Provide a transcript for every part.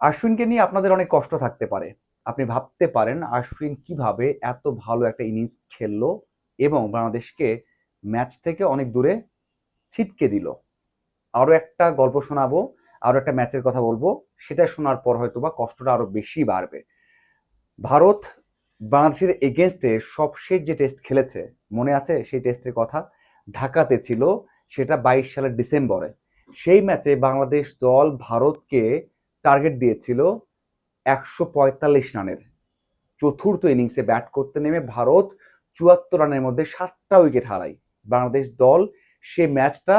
আশ্বিনকে নিয়ে আপনাদের অনেক কষ্ট থাকতে পারে। আপনি ভাবতে পারেন আশ্বিন কীভাবে এত ভালো একটা ইনিংস খেললো এবং বাংলাদেশকে ম্যাচ থেকে অনেক দূরে ছিটকে দিল। আরও একটা গল্প শোনাবো, আরও একটা ম্যাচের কথা বলব, সেটা শোনার পর হয়তো বা কষ্টটা আরও বেশি বাড়বে। ভারত বাংলাদেশের এগেনস্টে সবশেষ যে টেস্ট খেলেছে, মনে আছে সেই টেস্টের কথা? ঢাকাতে ছিল, সেটা বাইশ সালের ডিসেম্বরে। সেই ম্যাচে বাংলাদেশ দল ভারতকে টার্গেট দিয়েছিল একশো পঁয়তাল্লিশ রানের। চতুর্থ ইনিংসে ব্যাট করতে নেমে ভারত চুয়াত্তর রানের মধ্যে সাতটা উইকেট হারায়। বাংলাদেশ দল সে ম্যাচটা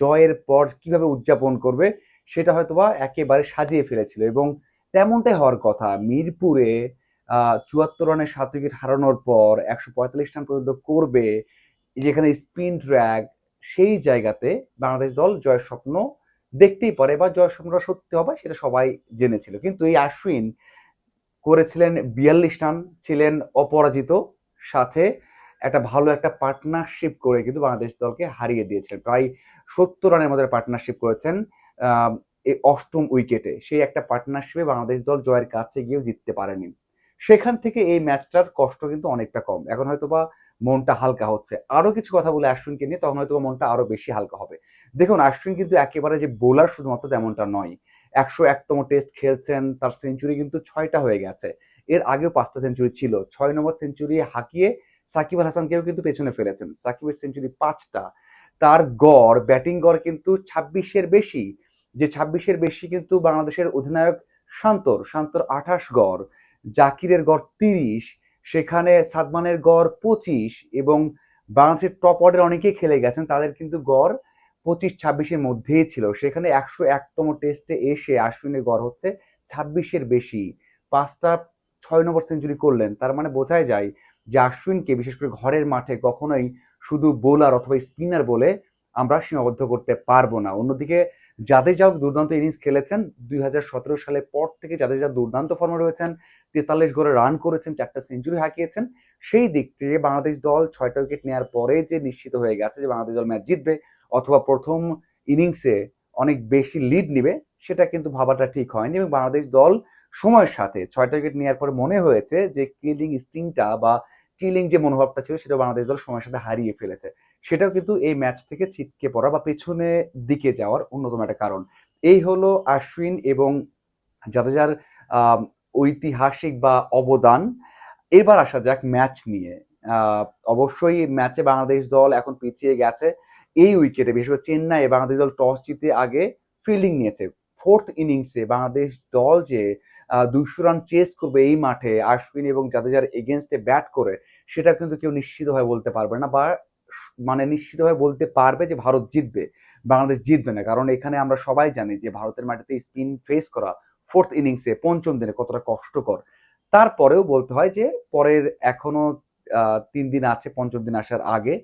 জয়ের পর কীভাবে উদযাপন করবে সেটা হয়তোবা একেবারে সাজিয়ে ফেলেছিল এবং তেমনটাই হওয়ার কথা। মিরপুরে চুয়াত্তর রানের সাত উইকেট হারানোর পর একশো পঁয়তাল্লিশ রান পর্যন্ত করবে, যেখানে স্পিন ট্র্যাক সেই জায়গাতে বাংলাদেশ দল জয়ের স্বপ্ন দেখতেই পারে বা জয় স্বপ্নটা সত্যি হবে সেটা সবাই জেনেছিল। কিন্তু এই আশ্বিন করেছিলেন বিয়াল্লিশ রান, ছিলেন অপরাজিত, সাথে একটা ভালো একটা পার্টনারশিপ করে কিন্তু বাংলাদেশ দলকে হারিয়ে দিয়েছিলেন। প্রায় সত্তর রানের মধ্যে পার্টনারশিপ করেছেন এই অষ্টম উইকেটে। সেই একটা পার্টনারশিপে বাংলাদেশ দল জয়ের কাছে গিয়েও জিততে পারেনি। সেখান থেকে এই ম্যাচটার কষ্ট কিন্তু অনেকটা কম। এখন হয়তো বা মনটা হালকা হচ্ছে। আরও কিছু কথা বলে আশ্বিনকে নিয়ে, তখন হয়তো মনটা আরও বেশি হালকা হবে। দেখুন আশ্বিন কিন্তু একেবারে যে বোলার শুধুমাত্র তেমনটা নয়। একশো একতম টেস্ট খেলছেন, তার সেঞ্চুরি কিন্তু ছয়টা হয়ে গেছে। এর আগেও পাঁচটা সেঞ্চুরি ছিল। ছয় নম্বর সেঞ্চুরি হাঁকিয়ে সাকিব আল হাসানকেও কিন্তু পেছনে ফেলেছেন। সাকিবের সেঞ্চুরি পাঁচটা। তার গড়, ব্যাটিং গড় কিন্তু ছাব্বিশের বেশি। যে ছাব্বিশের বেশি কিন্তু বাংলাদেশের অধিনায়ক শান্তর শান্তর আঠাশ গড়। জাকিরের গড় তিরিশ, সেখানে সাদমানের গড় পঁচিশ এবং বাংলাদেশের টপ অর্ডার অনেকেই খেলে গেছেন, তাদের কিন্তু গড় পঁচিশ ছাব্বিশের মধ্যেই ছিল। সেখানে একশো একতম টেস্টে এসে আশ্বিনের গড় হচ্ছে ছাব্বিশের বেশি। পাঁচটা ছয় নম্বর সেঞ্চুরি করলেন। তার মানে বোঝাই যায় যে আশ্বিনকে বিশেষ করে ঘরের মাঠে কখনোই শুধু বোলার অথবা স্পিনার বলে আমরা সীমাবদ্ধ করতে পারব না। অন্যদিকে যাদের যাও দুর্দান্ত ইনিংস খেলেছেন। দুই হাজার সতেরো সালের পর থেকে যাদের যা দুর্দান্ত ফর্মে রয়েছেন। তেতাল্লিশ গড়ে রান করেছেন, চারটা সেঞ্চুরি হাঁকিয়েছেন। সেই দিক থেকে বাংলাদেশ দল ছয়টা উইকেট নেওয়ার পরে যে নিশ্চিত হয়ে গেছে যে বাংলাদেশ দল ম্যাচ জিতবে অথবা প্রথম ইনিংসে অনেক বেশি লিড নিবে, সেটা কিন্তু ভাবাটা ঠিক হয়নি এবং বাংলাদেশ দল সময়ের সাথে ছয়টা উইকেট নেওয়ার পরে মনে হয়েছে যে কিলিং স্টিংটা বা কিলিং যে মনোভাবটা ছিল সেটা বাংলাদেশ দল সময়ের সাথে হারিয়ে ফেলেছে। সেটাও কিন্তু এই ম্যাচ থেকে ছিটকে পড়া বা পেছনে দিকে যাওয়ার অন্যতম একটা কারণ। এই হলো আশ্বিন এবং জাদেজার ঐতিহাসিক বা অবদান। এবার আসা যাক ম্যাচ নিয়ে। অবশ্যই ম্যাচে বাংলাদেশ দল এখন পিছিয়ে গেছে। এই উইকেটে বিশেষ করে চেন্নাই বাংলাদেশ দল টস জিতে আগে ফিল্ডিং নিয়েছে। ফোর্থ ইনিংসে বাংলাদেশ দল যে দুশো রান চেস করবে এই মাঠে আশ্বিন এবং জাদেজার এগেনস্টে ব্যাট করে সেটা কিন্তু কেউ নিশ্চিতভাবে বলতে পারবে না বা মানে নিশ্চিতভাবে বলতে পারবে যে ভারত জিতবে। বাংলাদেশ জিতবে না, কারণ এখানে আমরা সবাই জানি যে ভারতের মাটিতে স্পিন ফেস করা ফোর্থ ইনিংসে পঞ্চম দিনে কতটা কষ্টকর। তারপরেও বলতে হয় যে, পরের এখনও তিন দিন আছে, পঞ্চম দিন আসার আগে।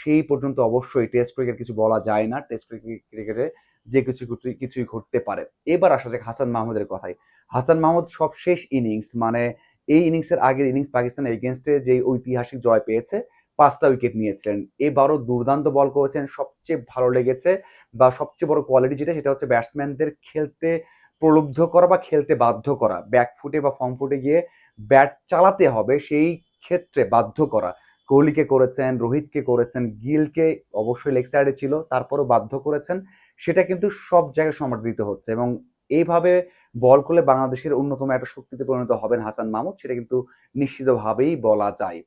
সেই পর্যন্ত অবশ্যই টেস্ট ক্রিকেট কিছু বলা যায় না। টেস্ট ক্রিকেটে যে কিছু কিছুই ঘটতে পারে। এবার আসা যাক হাসান মাহমুদের কথাই হাসান মাহমুদ সব শেষ ইনিংস মানে এই ইনিংসের আগের ইনিংস পাকিস্তানের এগেনস্টে যে ঐতিহাসিক জয় পেয়েছে, পাঁচটা উইকেট নিয়েছিলেন। এবারও দুর্দান্ত বল করেছেন। সবচেয়ে ভালো লেগেছে বা সবচেয়ে বড় কোয়ালিটি যেটা, সেটা হচ্ছে ব্যাটসম্যানদের খেলতে প্রলুব্ধ করা বা খেলতে বাধ্য করা। ব্যাক ফুটে বা ফর্ম ফুটে গিয়ে ব্যাট চালাতে হবে, সেই ক্ষেত্রে বাধ্য করা। কোহলিকে করেছেন, রোহিতকে করেছেন, গিলকে অবশ্যই লেগ সাইডে ছিল, তারপরও বাধ্য করেছেন। সেটা কিন্তু সব জায়গায় সমর্থিত হচ্ছে এবং এইভাবে বল করলে বাংলাদেশের অন্যতম একটা শক্তিতে পরিণত হবেন হাসান মাহমুদ, সেটা কিন্তু নিশ্চিতভাবেই বলা যায়।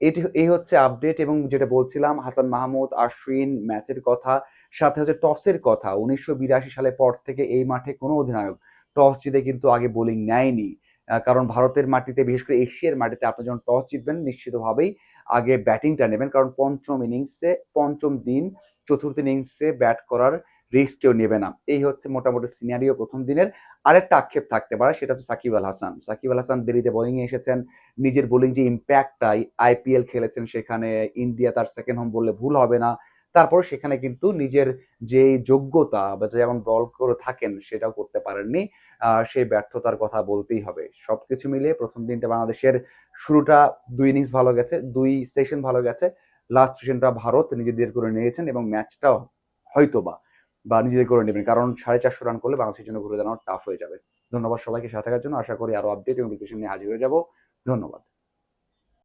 এটি, এই হচ্ছে আপডেট এবং যেটা বলছিলাম, হাসান মাহমুদ, আশ্বিন ম্যাচের কথা, সাথে হচ্ছে টসের কথা। উনিশশো সালের পর থেকে এই মাঠে কোনো অধিনায়ক টস জিতে কিন্তু আগে বোলিং নেয়নি। কারণ ভারতের মাটিতে, বিশেষ করে এশিয়ার মাটিতে আপনি যখন টস জিতবেন, নিশ্চিতভাবেই আগে ব্যাটিংটা নেবেন। কারণ পঞ্চম ইনিংসে, পঞ্চম দিন, চতুর্থ ইনিংসে ব্যাট করার রিস্ক কেউ নেবে না। এই হচ্ছে মোটামুটি সিনারিও প্রথম দিনের। আরেকটা আক্ষেপ থাকতে পারে, সেটা হচ্ছে সাকিব আল হাসান। সাকিব আল হাসান দেরিতে বোলিংয়ে এসেছেন। নিজের বোলিং যে ইম্প্যাক্টটাই আইপিএল খেলেছেন সেখানে ইন্ডিয়া তার সেকেন্ড হোম বললে ভুল হবে না। তারপর সেখানে কিন্তু নিজের যে যোগ্যতা বা যেমন বল করে থাকেন সেটাও করতে পারেননি। সেই ব্যর্থতার কথা বলতেই হবে। সবকিছু মিলিয়ে প্রথম দিনটা বাংলাদেশের শুরুটা দুই ইনিংস ভালো গেছে, দুই সেশন ভালো গেছে। লাস্ট সেশনটা ভারত নিজেদের করে নিয়েছেন এবং ম্যাচটাও হয়তোবা বা নিজেদের করে নেবেন। কারণ সাড়ে চারশো রান করলে বাংলাদেশের জন্য ঘুরে দাঁড়ানো টাফ হয়ে যাবে। ধন্যবাদ সবাইকে সাথে থাকার জন্য। আশা করি আরও আপডেট এবং বিশ্লেষণ নিয়ে হাজির হয়ে যাব। ধন্যবাদ।